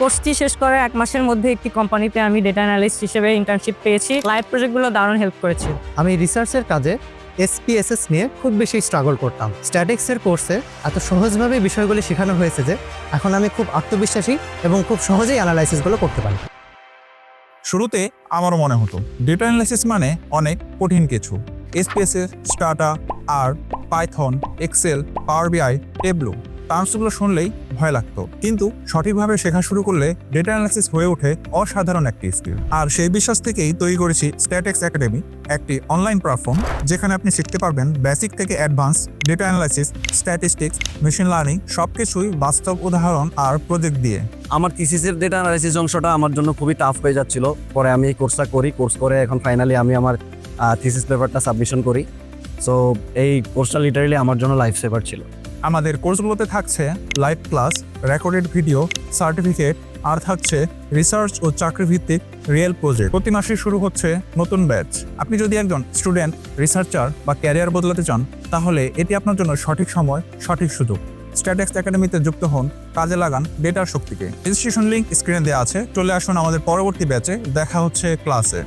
কোর্সটি শেষ করে এক মাসের মধ্যে একটি কোম্পানিতে আমি ডেটা অ্যানালিস্ট হিসেবে ইন্টার্নশিপ পেয়েছি। লাইভ প্রজেক্টগুলো দারুণ হেল্প করেছে। আমি রিসার্চের কাজে এসপিএসএস নিয়ে খুব বেশি স্ট্রাগল করতাম। স্ট্যাটিক্সের কোর্সে এত সহজভাবে বিষয়গুলি শেখানো হয়েছে যে এখন আমি খুব আত্মবিশ্বাসী এবং খুব সহজেই অ্যানালাইসিসগুলো করতে পারি। শুরুতে আমারও মনে হতো ডেটা অ্যানালাইসিস মানে অনেক কঠিন কিছু। এসপিএসএস স্টাটা আর Python Excel Power BI Tableau টার্মসগুলো শুনলেই ভয় লাগতো। কিন্তু সঠিকভাবে শেখা শুরু করলে ডেটা অ্যানালাইসিস হয়ে ওঠে অসাধারণ একটি স্কিল আর সেই বিশ্বাস থেকেই তৈরি করেছি স্ট্যাটেক্স একাডেমি একটি অনলাইন প্ল্যাটফর্ম যেখানে আপনি শিখতে পারবেন বেসিক থেকে advance data analysis statistics machine learning সবকিছুই বাস্তব উদাহরণ আর প্রজেক্ট দিয়ে। আমার থিসিসের ডেটা অ্যানালাইসিস অংশটা আমার জন্য খুবই টাফ হয়ে যাচ্ছিল। পরে আমি এই কোর্সটা করি কোর্স করে এখন ফাইনালি আমি আমার থিসিস পেপারটা সাবমিশন করি। সো এই কোর্সটা লিটারালি আমার জন্য লাইফ সেভার ছিল। আমাদের কোর্সগুলোতে থাকছে live class recorded video certificate আর থাকছে রিসার্চ ও চাকরি ভিত্তিক রিয়েল প্রজেক্ট প্রতি মাসে শুরু হচ্ছে নতুন ব্যাচ আপনি যদি একজন স্টুডেন্ট রিসার্চার বা ক্যারিয়ার বদলাতে চান, তাহলে এটি আপনার জন্য সঠিক সময়, সঠিক সুযোগ। স্ট্যাটেক্স একাডেমিতে যুক্ত হন, কাজে লাগান ডেটার শক্তিকে। রেজিস্ট্রেশন লিঙ্ক স্ক্রিনে দেওয়া আছে। চলে আসুন আমাদের পরবর্তী ব্যাচে দেখা হচ্ছে ক্লাসে